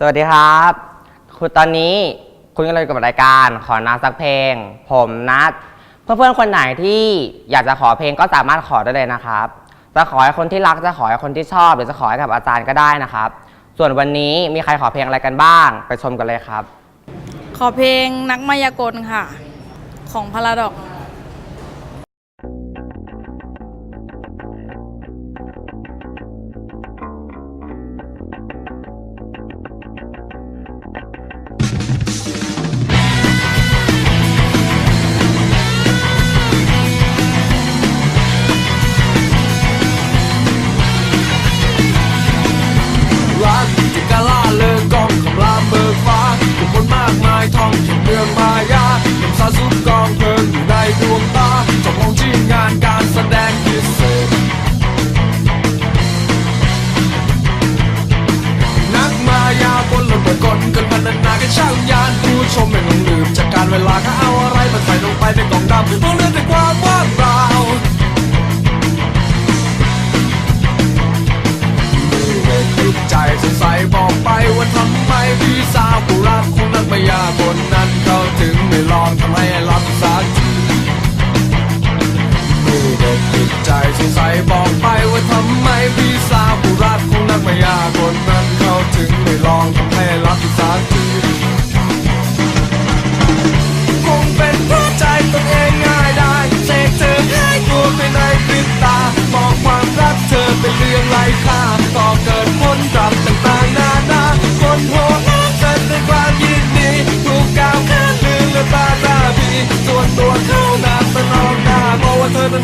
สวัสดีครับ คุณตอนนี้คุณกำลังอยู่กับรายการขอนัดสักเพลง ผมนัด เพื่อนๆคนไหนที่อยากจะขอเพลงก็สามารถขอได้เลยนะครับ จะขอให้คนที่รักจะขอให้คนที่ชอบหรือจะขอให้กับอาจารย์ก็ได้นะครับ ส่วนวันนี้มีใครขอเพลงอะไรกันบ้าง ไปชมกันเลยครับ ขอเพลงนักมายากลค่ะ ของพาราดอก ชมไม่ลงลืมจากการเวลาก็เอาอะไรมาใส่ลงไปในกล่องดำ เพรา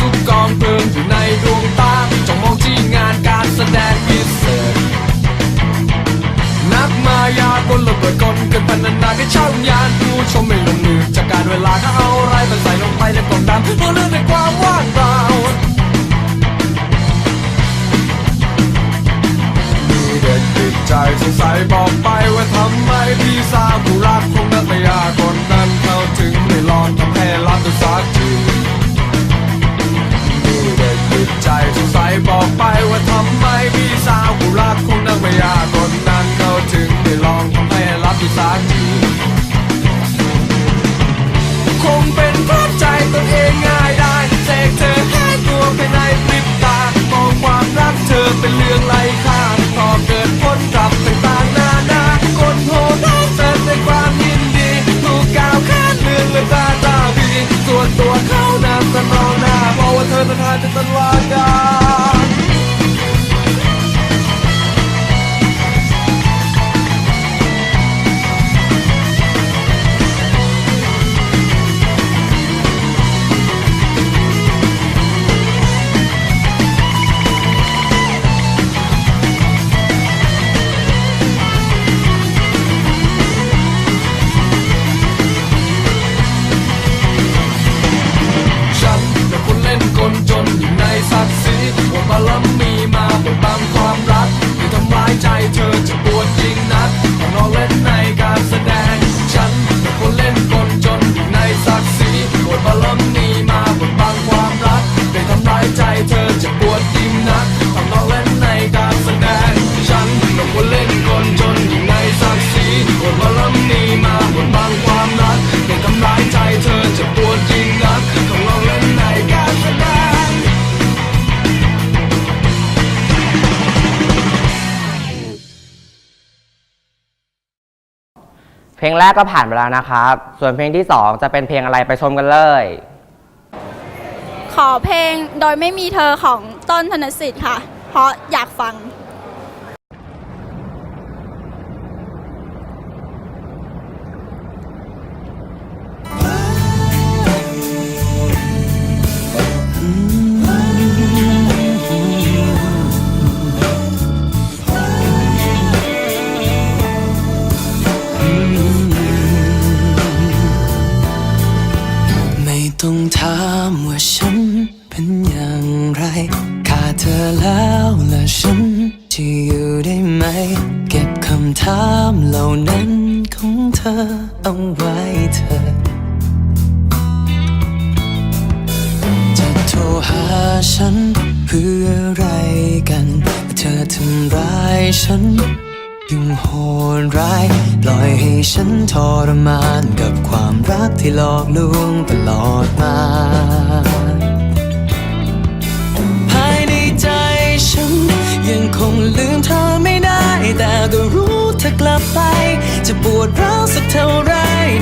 สุกกองเพลิงอยู่ในดวงตาจ้องมองที่งานการแสดงพิเศษนักมายาคนระเบิดกลเกินพันนาก็ช่างยานผู้ชมไม่ลงมือจากการเวลาก็เอาอะไรมาใส่ลง เป็นเรื่องไร้ค่าก็เกิดผลกลับต่างๆนานาคนโหดร้ายเสร็จในความยินดีถูกกล่าวข้านเรื่องเลยตาตาบีส่วนตัวเขานั้นจะมองหน้าเพราะว่าเธอนั้นหานจะต เพลงแรกก็ผ่านไปแล้วนะครับ ส่วนเพลงที่สองจะเป็นเพลงอะไรไปชมกันเลย ขอเพลงโดยไม่มีเธอของต้นธนสิทธิ์ค่ะ เพราะอยากฟัง ไว้เธอ จะโทรหาฉันเพื่ออะไรกัน เธอทำร้ายฉันยังโหดร้ายปล่อยให้ฉันทรมานกับความรักที่หลอกลวงตลอดมาภายในใจฉัน ยังคงลืมเธอไม่ได้ แต่ก็รู้ถ้ากลับไป จะปวดร้าวสักเท่าไร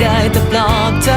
ได้แต่ปลอบใจ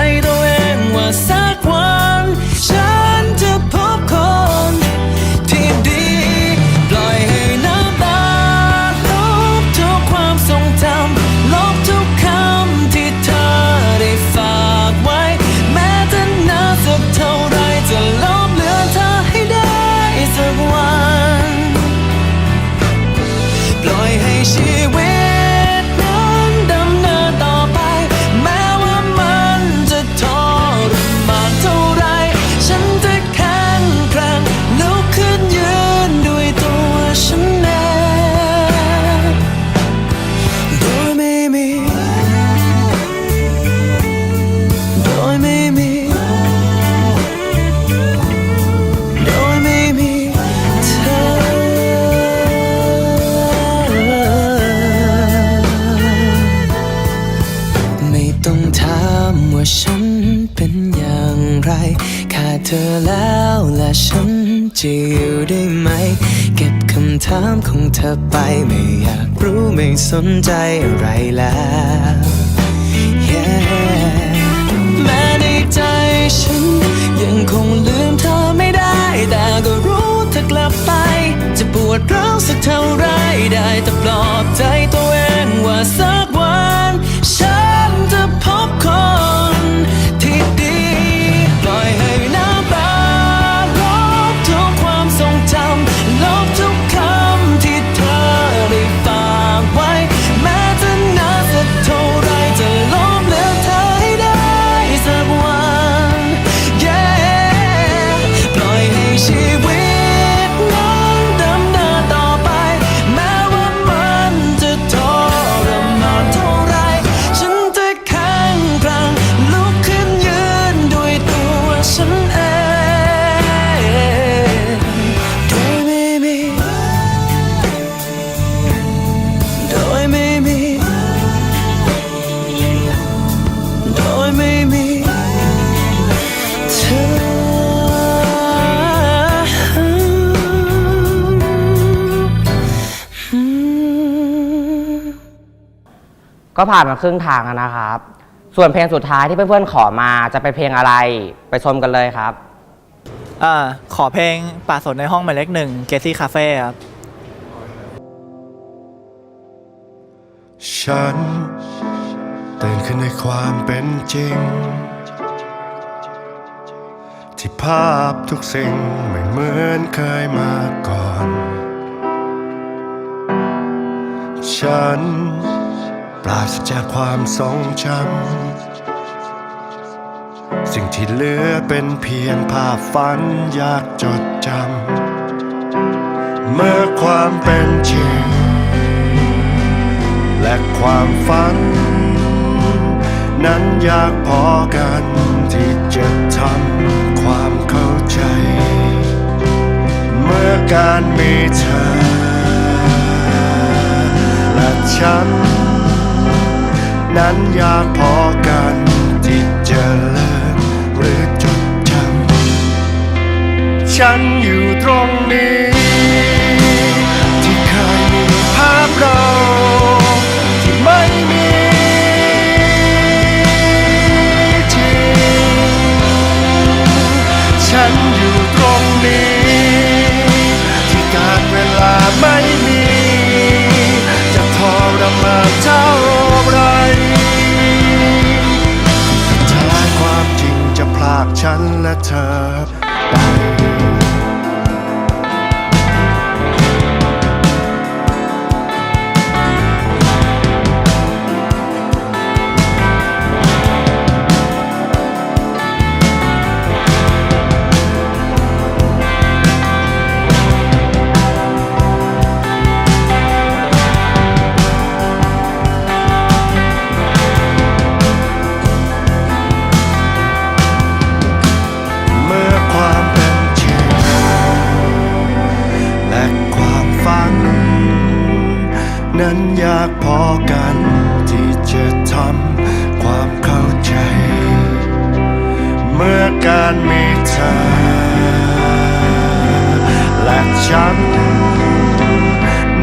อย่างไร ขาดเธอแล้วและฉันจะอยู่ได้ไหม เก็บคำถามของเธอไปไม่อยากรู้ไม่สนใจอะไรแล้ว Yeah แม้ในใจฉัน ยังคงลืมเธอไม่ได้ แต่ก็รู้ถ้ากลับไป จะปวดร้าวสักเท่าไรได้แต่ปลอบ ก็ผ่านมาครึ่งทางแล้วนะครับ ส่วนเพลงสุดท้ายที่เพื่อนๆขอมาจะเป็นเพลงอะไรไปชมกันเลยครับ อ่าขอเพลงป่าสนในห้องหมายเลขหนึ่งเกซี่คาเฟ่ครับ ฉันตื่นขึ้นในความเป็นจริง ที่ภาพทุกสิ่งไม่เหมือนเคยมาก่อน ฉัน ปราศจากความทรงจำสิ่งที่เหลือเป็นเพียงภาพฝันอยากจดจำเมื่อความเป็นจริง และความฝัน นั้นยากพอกันที่จะทำความเข้าใจ เมื่อการมีเธอ และฉัน นั้นอยากพอกันที่จะเลิกหรือจดจำฉันอยู่ตรงนี้ ที่เคยมีภาพเรา นั้นยากพอกัน ที่จะทำความเข้าใจ เมื่อการมีเธอ และฉัน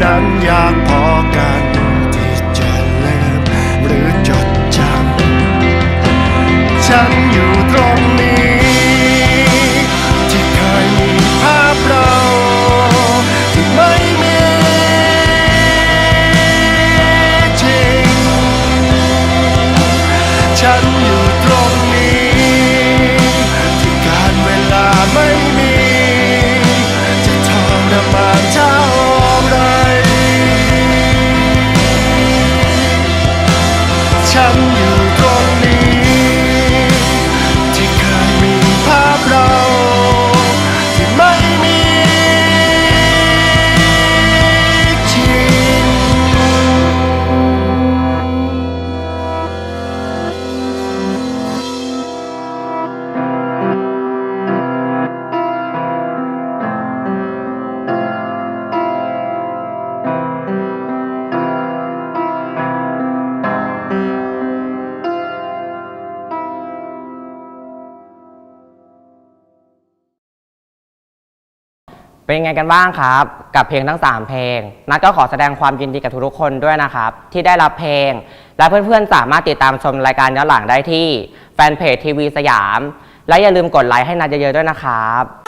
นั้น เป็นไงกันบ้างครับ กับเพลงทั้ง 3 เพลง นัทก็ขอแสดงความยินดีกับทุกๆคนด้วยนะครับ ที่ได้รับเพลง และเพื่อนๆ สามารถติดตามชมรายการย้อนหลังได้ที่แฟนเพจทีวีสยาม และอย่าลืมกดไลค์ให้นัทเยอะๆด้วยนะครับ